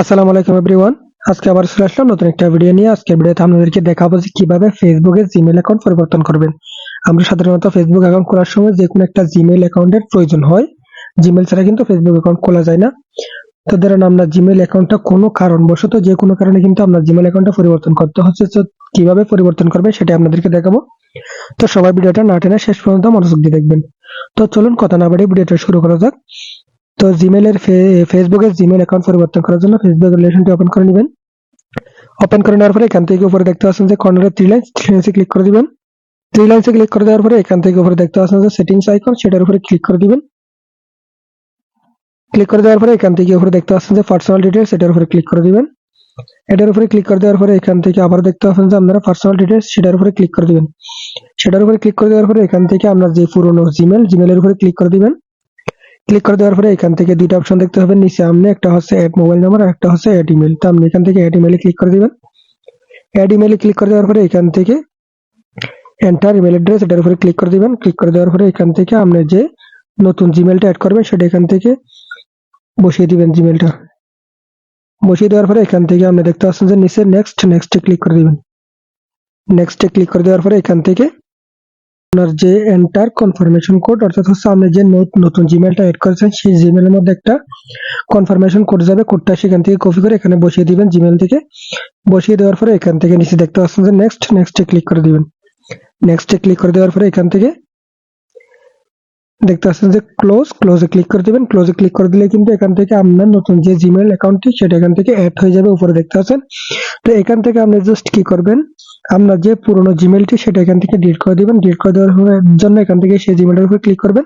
আসসালামু আলাইকুম এভরিওয়ান আজকে আবার চলে আসলাম নতুন একটা ভিডিও নিয়ে। আজকের ভিডিওতে আপনাদেরকে দেখাবো যে কীভাবে ফেসবুকে জিমেল অ্যাকাউন্ট পরিবর্তন করবেন। আমরা সাধারণত ফেসবুক অ্যাকাউন্ট খোলার সময় যে কোনো একটা জিমেল অ্যাকাউন্টের প্রয়োজন হয়। জিমেল ছাড়া কিন্তু ফেসবুক অ্যাকাউন্ট খোলা যায় না। তো ধরেন আমরা জিমেল অ্যাকাউন্টটা কোনো কারণবশত যে কোনো কারণে কিন্তু আমরা জিমেল অ্যাকাউন্টটা পরিবর্তন করতে হচ্ছে। তো কীভাবে পরিবর্তন করবে সেটা আপনাদেরকে দেখাবো। তো সবাই ভিডিওটা না টেনে শেষ পর্যন্ত মনোযোগ দিয়ে দেখবেন। তো চলুন কথা না বাড়িয়ে ভিডিওটা শুরু করা যাক। তো জিমেলের ফেসবুকের জিমেল অ্যাকাউন্ট পরিবর্তন করার জন্য ফেসবুক রিলেশনটি ওপেন করে নেবেন। ওপেন করে নেওয়ার পরে এখান থেকে উপরে দেখতে পাচ্ছেন যে কর্নারে থ্রি লাইন থ্রি লাইন্সে ক্লিক করে দিবেন। থ্রি লাইন্সে ক্লিক করে দেওয়ার পরে এখান থেকে উপরে দেখতে পাচ্ছেন যে সেটিংস আইকন সেটার উপরে ক্লিক করে দিবেন। ক্লিক করে দেওয়ার পরে এখান থেকে উপরে দেখতে পাচ্ছেন যে পার্সোনাল ডিটেলস এটার উপরে ক্লিক করে দিবেন। এটার উপরে ক্লিক করে দেওয়ার পরে এখান থেকে আবার দেখতে পাচ্ছেন যে আপনারা পার্সোনাল ডিটেলস সেটার উপরে ক্লিক করে দিবেন। সেটার উপরে ক্লিক করে দেওয়ার পরে এখান থেকে আপনার যে পুরনো জিমেল জিমেলের উপরে ক্লিক করে দিবেন। ক্লিক করে দেওয়ার পরে এখান থেকে দুইটা অপশন দেখতে হবে। নিচে আপনি একটা হচ্ছে অ্যাড মোবাইল নাম্বার আর একটা হচ্ছে অ্যাড ইমেল তো আপনি এখান থেকে অ্যাড ইমেলে ক্লিক করে দিবেন। অ্যাড ইমেলে ক্লিক করে দেওয়ার পরে এখান থেকে এন্টার ইমেল অ্যাড্রেস এটার উপরে ক্লিক করে দিবেন। ক্লিক করে দেওয়ার পরে এখান থেকে আপনি যে নতুন জিমেলটা অ্যাড করবেন, সেটা এখান থেকে বসিয়ে দিবেন জিমেলটা বসিয়ে দেওয়ার পরে এখান থেকে আপনি দেখতে পাচ্ছেন যে নিচে নেক্সট নেক্সটে ক্লিক করে দিবেন। নেক্সটে ক্লিক করে দেওয়ার পরে এখান থেকে আপনার যে এন্টার কনফার্মেশন কোড অর্থাৎ হচ্ছে আপনি যে নত- নতুন জিমেলটা এড করেছেন, সেই জিমেলের মধ্যে একটা কনফার্মেশন কোড যাবে। কোডটা সেখান থেকে কপি করে এখানে বসিয়ে দিবেন জিমেল থেকে। বসিয়ে দেওয়ার পরে এখান থেকে নিচে দেখতে পাচ্ছেন যে নেক্সট নেক্সটে ক্লিক করে দিবেন। নেক্সটে ক্লিক করে দেওয়ার পরে এখান থেকে দেখতে পাচ্ছেন যে ক্লোজ ক্লোজে ক্লিক করে দিবেন। ক্লোজে ক্লিক করে দিলে কিন্তু এখান থেকে আপনার নতুন যে জিমেল অ্যাকাউন্টটি সেটা এখান থেকে অ্যাড হয়ে যাবে উপরে দেখতে পাচ্ছেন। তো এখান থেকে আপনি জাস্ট কি করবেন? আপনার যে পুরনো জিমেলটি সেটা এখান থেকে ডিলিট করে দিবেন। ডিলিট করে দেওয়ার জন্য এখান থেকে সেই জিমেলটার উপরে ক্লিক করবেন।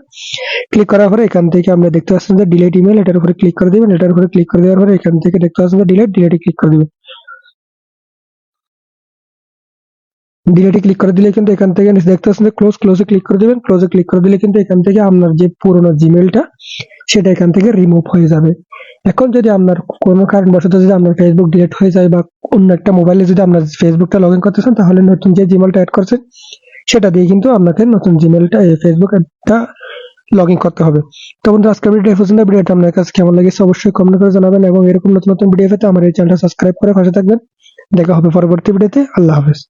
ক্লিক করার পরে এখান থেকে আপনি দেখতে পাচ্ছেন যে ডিলেট ইমেল এটার উপরে ক্লিক করে দিবেন। এটার উপরে ক্লিক করে দেওয়ার পরে এখান থেকে দেখতে পাচ্ছেন যে ডিলিট ডিলিটে ক্লিক করে দিবেন। ডিলেটে ক্লিক করে দিলে কিন্তু এখান থেকে দেখতে পাচ্ছেন যে ক্লোজ ক্লোজে ক্লিক করে দিবেন। ক্লোজে ক্লিক করে দিলে কিন্তু এখান থেকে আপনার যে পুরোনো জিমেলটা সেটা এখান থেকে রিমুভ হয়ে যাবে। এখন যদি আপনার কোনো কারণ কারণবশত যদি আপনার ফেসবুক ডিলেট হয়ে যায় বা অন্য একটা মোবাইলে যদি আপনার ফেসবুকটা লগ ইন করতেছেন তাহলে নতুন যে জিমেলটা অ্যাড করছেন সেটা দিয়ে কিন্তু আপনাকে নতুন জিমেলটা ফেসবুক অ্যাপটা লগ ইন করতে হবে। তো বন্ধু আজকের ভিডিও পর্যন্ত। ভিডিওটা আপনার কাছে কেমন লেগেছে অবশ্যই কমেন্ট করে জানাবেন এবং এরকম নতুন নতুন ভিডিও পেতে আমার এই চ্যানেলটা সাবস্ক্রাইব করে পাশে থাকবেন। দেখা হবে পরবর্তী ভিডিওতে আল্লাহ হাফেজ।